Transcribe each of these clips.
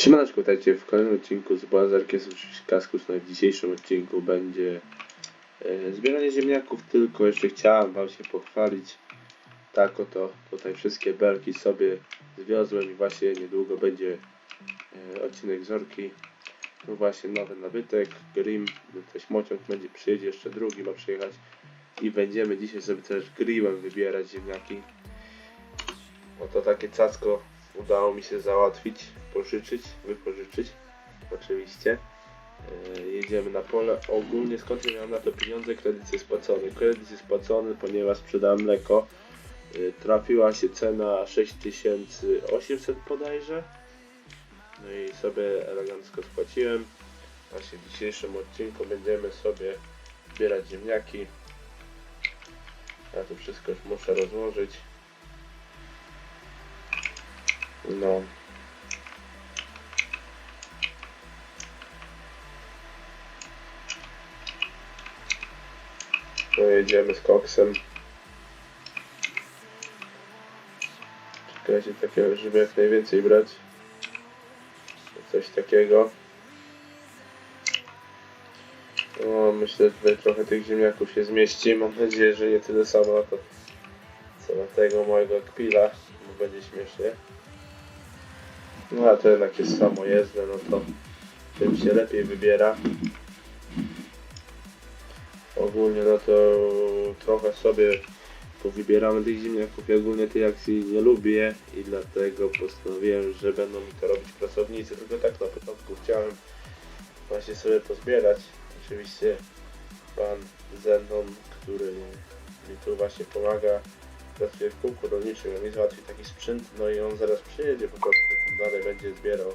Siemaneczko, witajcie w kolejnym odcinku z Błazarki jest oczywiście Kaskus, no w dzisiejszym odcinku będzie e, zbieranie ziemniaków, tylko jeszcze chciałem wam się pochwalić. Tak oto tutaj wszystkie belki sobie zwiozłem i właśnie niedługo będzie e, odcinek z Orki. No właśnie nowy nabytek, Grim, też Mociąg będzie przyjedzie, jeszcze drugi ma przyjechać i będziemy dzisiaj sobie też Grimem wybierać ziemniaki. Oto takie cacko udało mi się załatwić, pożyczyć, wypożyczyć oczywiście. E, jedziemy na pole. Ogólnie skąd ja miałem na to pieniądze? Kredyt jest spłacony. Kredyt jest spłacony, ponieważ sprzedałem mleko. E, trafiła się cena 6800 bodajże. No i sobie elegancko spłaciłem. Właśnie w dzisiejszym odcinku będziemy sobie zbierać ziemniaki. Ja to wszystko już muszę rozłożyć. No. Pojedziemy z koksem. Czekajcie takiego, żeby jak najwięcej brać. Coś takiego. O, myślę, że tutaj trochę tych ziemniaków się zmieści. Mam nadzieję, że nie tyle samo na to, co na tego mojego kpila, bo będzie śmiesznie. No a to jednak jest samojezdne, no to tym się lepiej wybiera. Ogólnie no to trochę sobie powybieramy tych ziemniaków. Ja ogólnie tej akcji nie lubię i dlatego postanowiłem, że będą mi to robić pracownicy. Tylko tak na początku chciałem właśnie sobie pozbierać. Oczywiście pan Zenon, który mi tu właśnie pomaga, pracuje w kółku rolniczym, mi załatwi taki sprzęt, no i on zaraz przyjedzie po prostu, dalej będzie zbierał.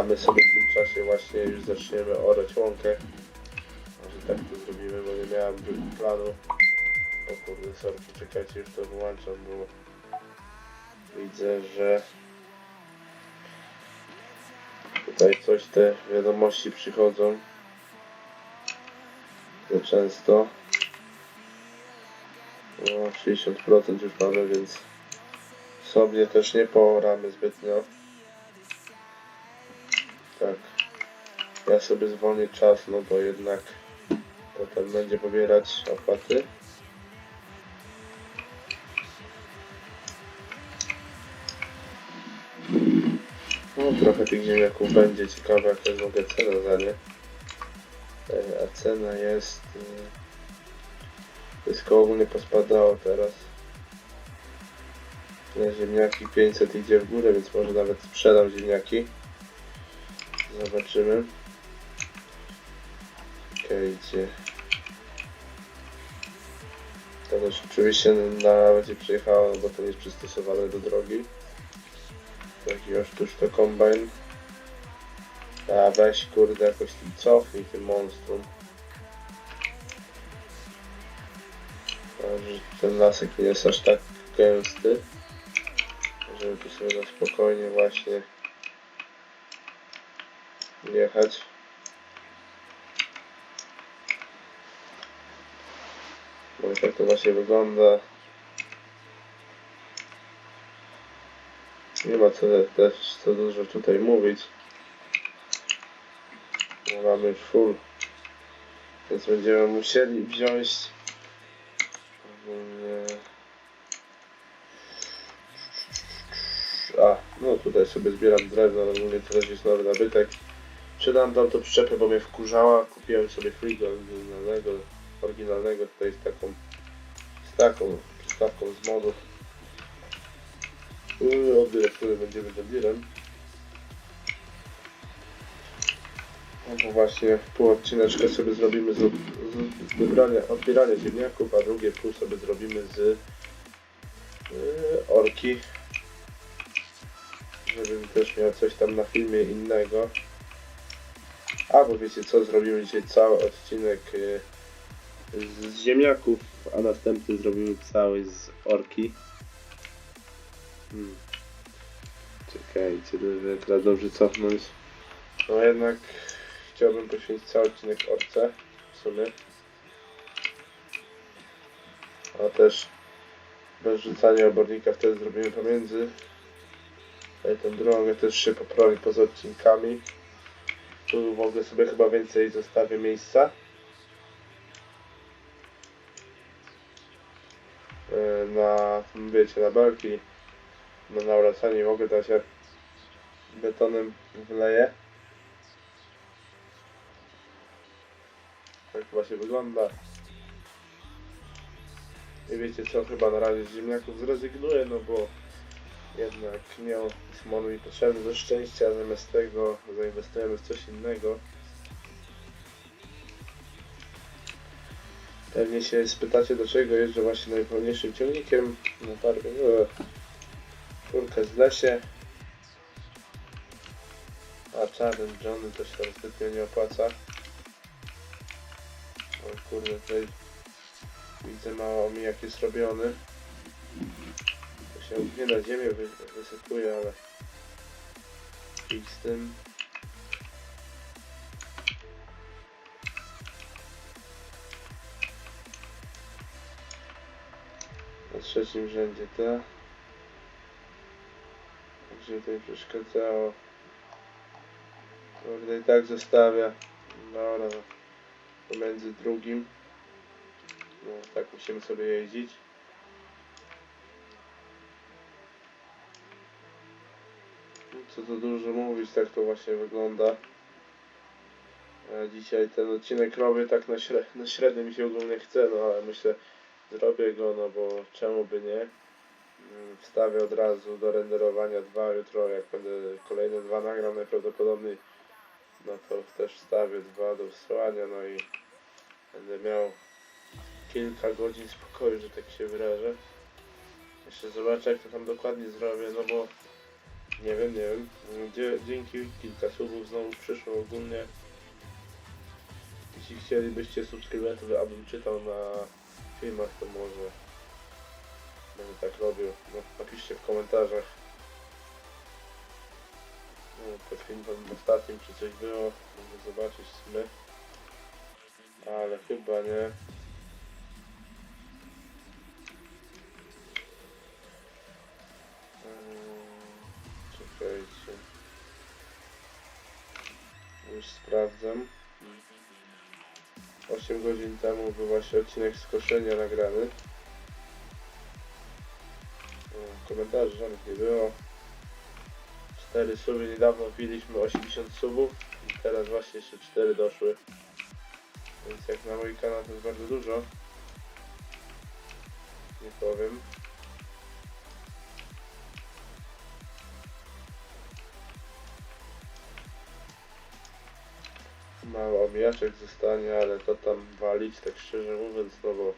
A my sobie w tym czasie właśnie już zaczniemy orać łąkę. Może tak to zrobimy, bo nie miałem planu. O kurde, sorki, czekajcie, już to wyłączam, bo widzę, że tutaj coś te wiadomości przychodzą za często. No, 60% już mamy, więc sobie też nie pooramy zbytnio. Tak. Ja sobie zwolnię czas, no bo jednak potem będzie pobierać opłaty. No, trochę tych ziemniaków będzie ciekawe, jest w ogóle cena za nie. E, A cena jest... e, Wszystko ogólnie pospadało teraz. Na ziemniaki 500 idzie w górę, więc może nawet sprzedam ziemniaki. Zobaczymy. Czekajcie. To też oczywiście na będzie przyjechało, bo to nie jest przystosowane do drogi. Już tuż to kombajn. A weź kurde jakoś tym cofnij tym monstrum. A, że ten lasek nie jest aż tak gęsty. Żeby tu sobie na spokojnie właśnie jechać. No i tak to właśnie wygląda. Nie ma co też co dużo tutaj mówić. Mamy full. Więc będziemy musieli wziąć. A, no tutaj sobie zbieram drewno, no ogólnie teraz jest nowy nabytek. Sprzedam tam to przyczepę, bo mnie wkurzała. Kupiłem sobie frigo oryginalnego, oryginalnego tutaj z taką, z taką przystawką z modów. Yy, Odbiór, który będziemy debilem. No bo właśnie pół odcineczka sobie zrobimy z, z, z wybrania, odbierania ziemniaków, a drugie pół sobie zrobimy z yy, orki. Żebym też miał coś tam na filmie innego. A bo wiecie co, zrobimy dzisiaj cały odcinek y, z ziemniaków, a następny zrobimy cały z orki. Hmm. Czekajcie, żeby teraz dobrze cofnąć. No jednak chciałbym poświęcić cały odcinek orce w sumie. A też Bez rzucania obornika wtedy zrobimy pomiędzy. Tutaj tą drogę też się poprawi poza odcinkami. Tu mogę sobie chyba więcej zostawię miejsca. E, Na, wiecie, na belki, na nawracanie mogę dać jak betonem wleję. Tak właśnie wygląda. I wiecie co, chyba na razie z ziemniaków zrezygnuję, no bo jednak miał on mi potrzebny do szczęścia, zamiast tego zainwestujemy w coś innego. Pewnie się spytacie, do czego jeżdżę właśnie najpełniejszym ciągnikiem na. No, czwórkę z lesie. A czarnym Johnny to się tam zbytnio nie opłaca. O kurde, tutaj widzę mało omijak jest robiony. Się nie na ziemię wy, wysypuje, ale i z tym. Na trzecim rzędzie mi to nie przeszkadzało. Kurde i tak zostawia. Dobra, no. pomiędzy drugim. No, tak musimy sobie jeździć. Co dużo mówić, tak to właśnie wygląda. Dzisiaj ten odcinek robię tak na, śre na średnim mi się ogólnie chce, no ale myślę, zrobię go, no bo czemu by nie. Mm, Wstawię od razu do renderowania dwa jutro, jak będę kolejne dwa nagram najprawdopodobniej, no to też wstawię dwa do wysłania, no i będę miał kilka godzin spokoju, że tak się wyrażę. Jeszcze zobaczę jak to tam dokładnie zrobię, no bo nie wiem, nie wiem. Dzie dzięki kilka słów znowu przyszło ogólnie. Jeśli chcielibyście subskrybentowy, abym czytał na filmach, to może będę tak robił. No, napiszcie w komentarzach. No, pod filmem ostatnim czy coś było, mogę zobaczyć w. Ale chyba nie. Już sprawdzam. 8 godzin temu był właśnie odcinek z koszenia nagrany. Komentarzy żadnych nie było. 4 suby, niedawno wbiliśmy 80 subów i teraz właśnie jeszcze 4 doszły. Więc jak na mój kanał to jest bardzo dużo. Nie powiem. Mało omijaczek zostanie, ale to tam walić, tak szczerze mówiąc, no bo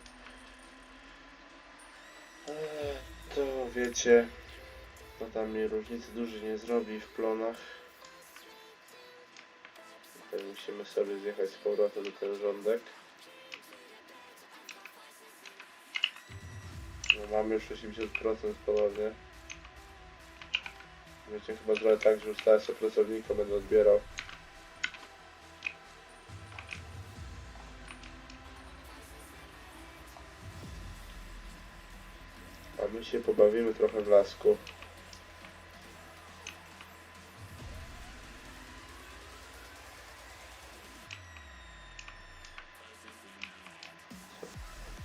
Eee, to wiecie, to tam mi różnicy dużej nie zrobi w plonach. Tutaj musimy sobie zjechać z powrotem do ten rządek. No mamy już 80% ponownie. Wiecie, chyba zrobię tak, że ustawię sobie pracownika, będę odbierał. Się pobawimy trochę w lasku.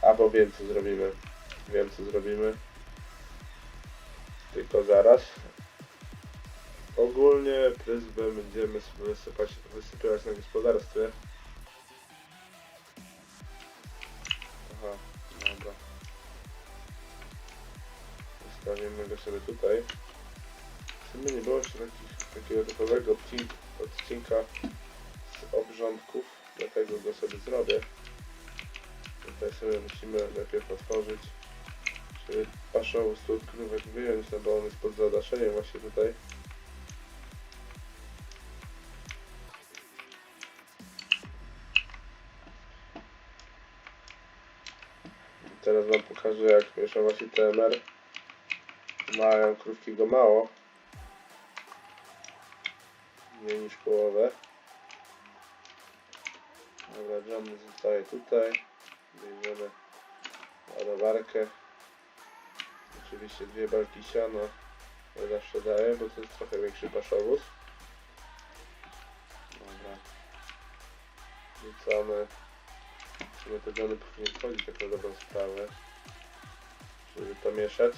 Albo wiem co zrobimy. Wiem co zrobimy. Tylko zaraz. Ogólnie pryzmę będziemy wysypać, wysypywać na gospodarstwie. Zostawimy go sobie tutaj. W sumie nie było jeszcze takich, takiego typowego odcinka, odcinka z obrządków, dlatego go sobie zrobię. Tutaj sobie musimy najpierw otworzyć, żeby paszowy krówek wyjąć, no bo on jest pod zadaszeniem właśnie tutaj. Teraz wam pokażę jak mieszam właśnie TMR. Mają krówki go mało. Mniej niż połowę. Dobra, Johnny zostaje tutaj. Bierzemy ładowarkę. oczywiście dwie belki siana zawsze daję, bo to jest trochę większy paszowóz. Dobra. Rzucamy. W sumie te dane powinien wchodzić tak na dobrą sprawę. Żeby to mieszać.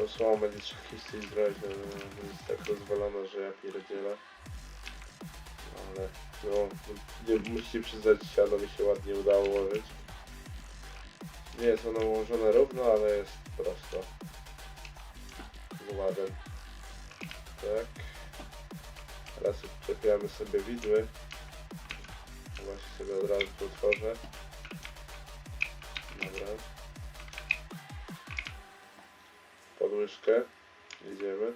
Z tą słomą będzie trzeba coś zrobić, no, jest tak rozwalona, że ja pierdzielę. Ale no, nie, musicie przyznać, siano mi się ładnie udało ułożyć. Nie jest ono ułożone równo, ale jest prosto. Z ładem. Tak. Teraz odczepiamy sobie widły. Właśnie sobie od razu to otworzę. Dobra. Łyżkę. Idziemy.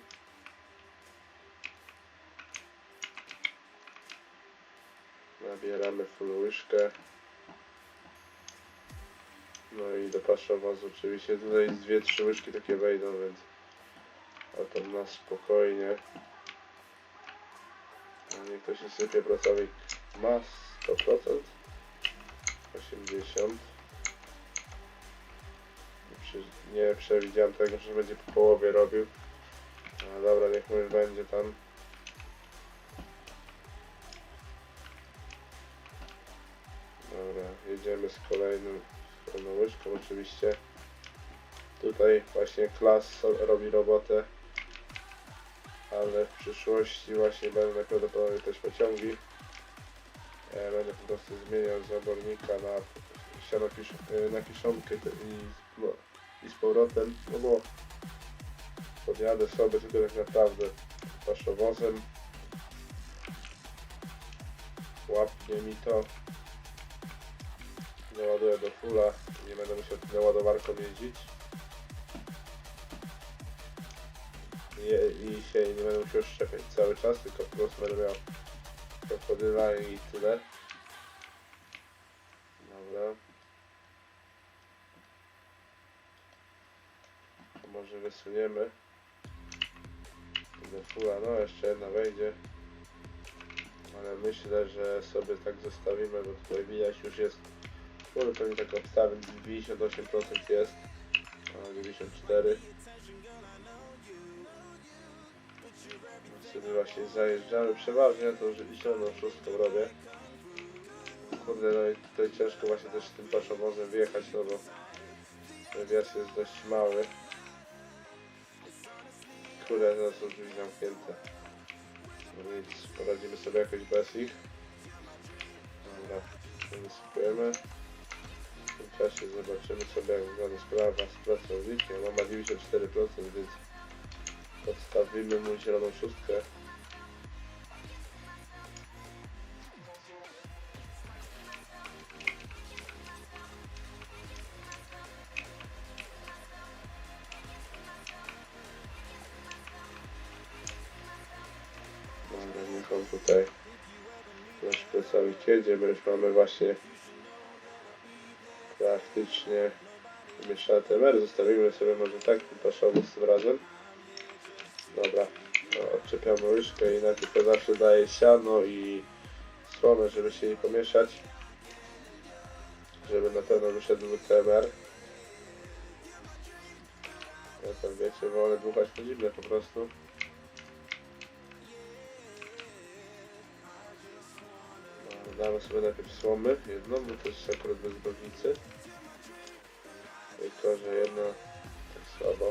Nabieramy full łyżkę. No i do paszowozu oczywiście tutaj dwie, trzy łyżki takie wejdą, więc o to na spokojnie. No niech to się sypie pracownik ma 100%. 80. Nie przewidziałem tego, że będzie po połowie robił. No dobra, niech mu będzie tam. Dobra, jedziemy z kolejnym, z kolejną łyżką oczywiście. Tutaj właśnie klas robi robotę, ale w przyszłości właśnie będą najprawdopodobniej też pociągi. Ja będę po prostu zmieniał z obornika na kisz- na kiszonkę i, no, i z powrotem, no bo podjadę sobie tylko tak naprawdę paszowozem. Łapnie mi to. Naładuję do fulla. Nie będę musiał naładowarką jeździć. Je, I się nie będę musiał szczepiać cały czas, tylko po prostu będę miał krokodyla i tyle. Dobra. To może wysuniemy. Do fulla, no jeszcze jedna wejdzie. Ale myślę, że sobie tak zostawimy, bo tutaj widać już jest może pewnie tak obstawiam, 98% jest, a 94%. Wtedy właśnie zajeżdżamy, przeważnie to że zieloną szóstką robię. Kurde, no i tutaj ciężko właśnie też tym paszowozem wjechać, no bo wjazd jest dość mały. Kurde, teraz są drzwi zamknięte. No nic, poradzimy sobie jakoś bez ich. Dobra, wysypujemy. W tym czasie zobaczymy sobie jak wygląda sprawa z pracownikiem. On ma 94%, więc podstawimy mu zieloną szóstkę. Tutaj nasz pracownik jedzie, już mamy właśnie praktycznie mieszane temery. Zostawimy sobie może tak ten paszowóz tym razem. Dobra, no, odczepiamy łyżkę i najpierw ja zawsze daję siano i słomę, żeby się nie pomieszać. Żeby na pewno wyszedł temer. Ja tam wiecie, wolę dmuchać po po prostu. Damy sobie najpierw słomy, jedną, bo to jest akurat bez brownicy. Tylko, że jedna tak słabo.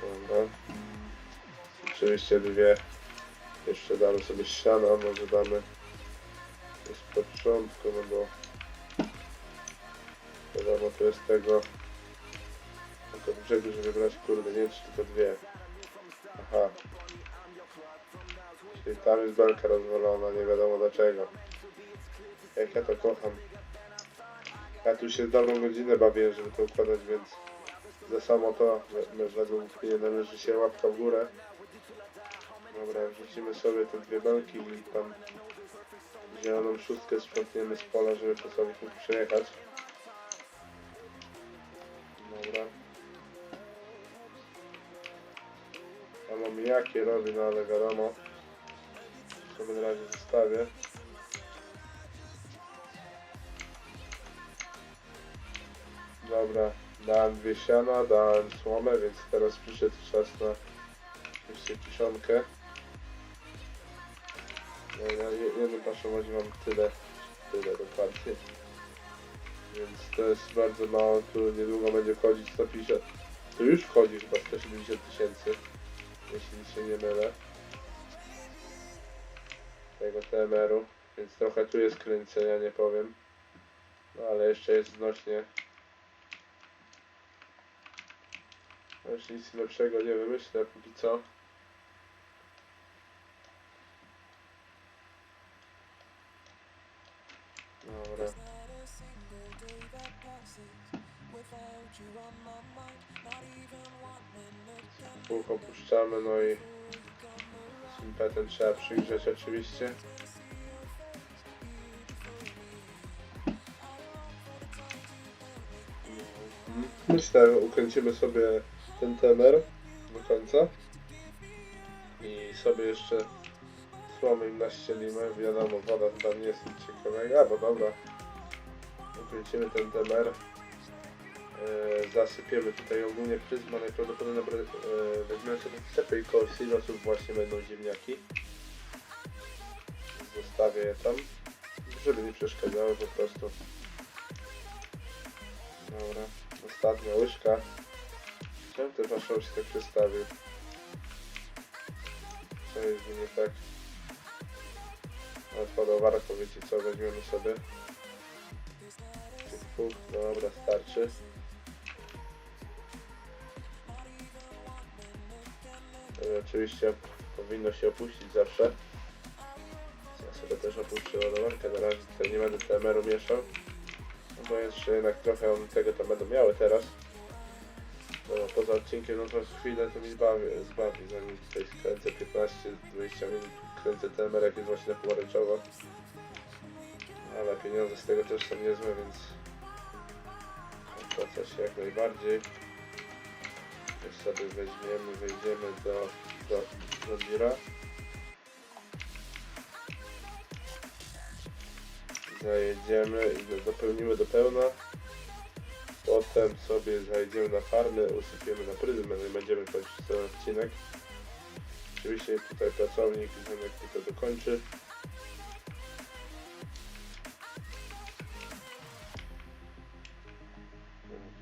Dobra. Oczywiście dwie. Jeszcze damy sobie siana, może damy z początku, no bo wiadomo, to jest tego tylko brzegu, żeby brać kurde, nie czy tylko dwie. Aha. Czyli tam jest belka rozwalona, nie wiadomo dlaczego. Jak ja to kocham. Ja tu się dobrą godzinę bawię, żeby to układać, więc za samo to we- według mnie należy się łapka w górę. Dobra, wrzucimy sobie te dwie belki i tam zieloną szóstkę sprzątniemy z pola, żeby pracownik mógł przejechać. Omijakie robi, no ale wiadomo. Sobie na razie zostawię. Dobra, dałem dwie siana, dałem słomę, więc teraz przyszedł czas na jeszcze kiszonkę. No je- jednym paszowodzie mam tyle, tyle dokładnie. Więc to jest bardzo mało, tu niedługo będzie wchodzić 150, tu już wchodzi chyba 170 tysięcy, jeśli się nie mylę. Tego TMR-u, więc trochę tu jest kręcenia, nie powiem. No ale jeszcze jest znośnie. No Już nic lepszego nie wymyślę póki co. Dobra. Kółko puszczamy, no i impetem trzeba przygrzeć oczywiście. Myślę, ukręcimy sobie ten temer do końca i sobie jeszcze słomy im naścielimy. Wiadomo, woda chyba nie jest nic ciekawego, bo dobra. Ukręcimy ten temer. E, zasypiemy tutaj ogólnie pryzma, najprawdopodobniej e, weźmiemy sobie cepę i koło silosów właśnie będą ziemniaki. Zostawię je tam, żeby nie przeszkadzały po prostu. Dobra, ostatnia łyżka. Czemu ten waszą się tak przestawił? Co jest nie tak? Odpadowarko, wiecie co, weźmiemy sobie. Dobra, starczy. Oczywiście powinno się opuścić zawsze. Ja sobie też opuszczę ładowarkę, na razie tutaj nie będę TMR-u mieszał. No bo jeszcze jednak trochę tego tam będą miały teraz. No, poza odcinkiem, no to chwilę to mi zbawi, zbawi zanim tutaj skręcę 15-20 minut, kręcę TMR jak jest właśnie pomarańczowo. Ale pieniądze z tego też są niezłe, więc opłaca się jak najbardziej. Już sobie weźmiemy, wejdziemy do, do, biura. Zajedziemy i do- dopełnimy do pełna. Potem sobie zajdziemy na farmę, usypiemy na pryzmę i będziemy kończyć ten odcinek. Oczywiście tutaj pracownik Zenek to dokończy.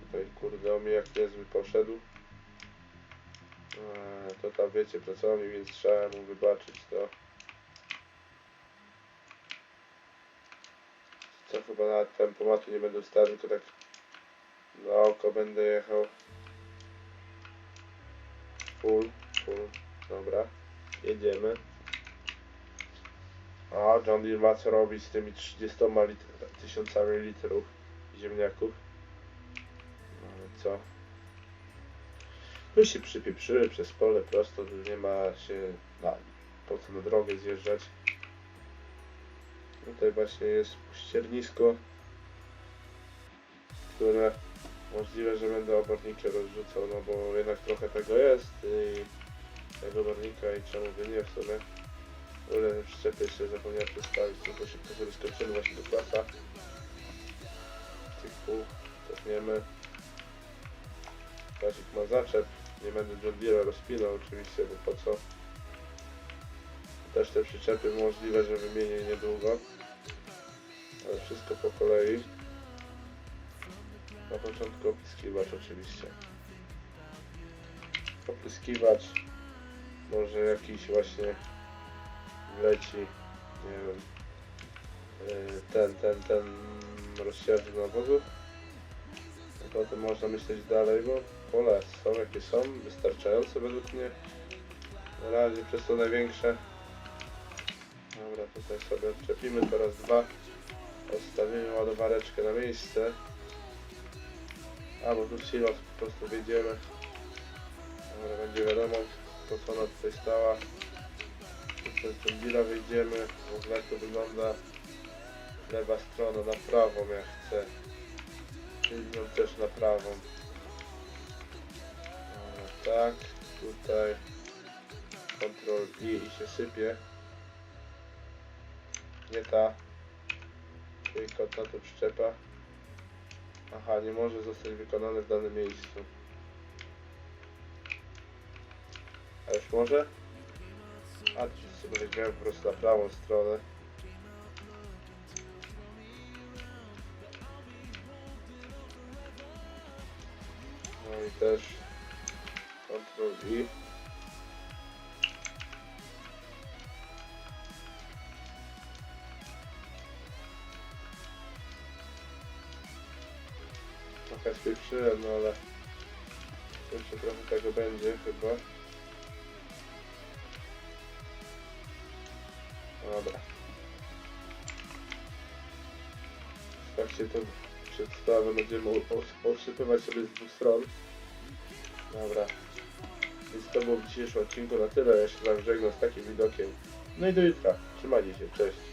Tutaj kurde omijak niezły poszedł. Eee, To tam wiecie pracownik, więc trzeba mu wybaczyć to. Co chyba nawet tempomatu nie będę ustawił, tylko tak na oko będę jechał. Full, full, dobra. Jedziemy. A John Deere ma co robić z tymi 30 litr, tysiącami litrów ziemniaków. No co? Tu się przypieprzyły przez pole prosto, tu nie ma się na, po co na drogę zjeżdżać. Tutaj właśnie jest ściernisko, które możliwe, że będę oborniki rozrzucał, no bo jednak trochę tego jest i tego obornika i czemu by nie w sumie. Ale przyczepy jeszcze zapomniałem przedstawić, tylko szybko sobie skoczymy właśnie do klasa. Tych pół cofniemy. Kasik ma zaczep, nie będę John Deere rozpinał oczywiście, bo po co. Też te przyczepy możliwe, że wymienię niedługo. Ale wszystko po kolei. Na początku opryskiwacz oczywiście. Opryskiwacz. Może jakiś właśnie leci, nie wiem, yy, ten, ten, ten rozsiewny nawozów. Potem można myśleć dalej, bo pole są jakie są, wystarczające według mnie. Na razie przez to największe. Dobra, tutaj sobie odczepimy teraz dwa. Odstawimy ładowareczkę na miejsce. A, bo tu silos po prostu wyjdziemy. Dobra, będzie wiadomo po co ona tutaj stała. Przez biura wyjdziemy. W ogóle jak to wygląda. Lewa strona na prawą jak chcę. Tylnią też na prawą. Tak, tutaj. Ctrl I i się sypie. Nie ta. Tylko ta to przyczepa. Aha, nie może zostać wykonane w danym miejscu. A już może? A, to sobie weźmiemy po prostu na prawą stronę. No i też Ctrl. Trochę spieprzyłem, no ale jeszcze trochę tego będzie chyba. Dobra. Tak się to przedstawę będziemy os- osypywać sobie z dwóch stron. Dobra. To było w dzisiejszym odcinku na tyle. Ja się z żegnam z takim widokiem. No i do jutra. Trzymajcie się. Cześć.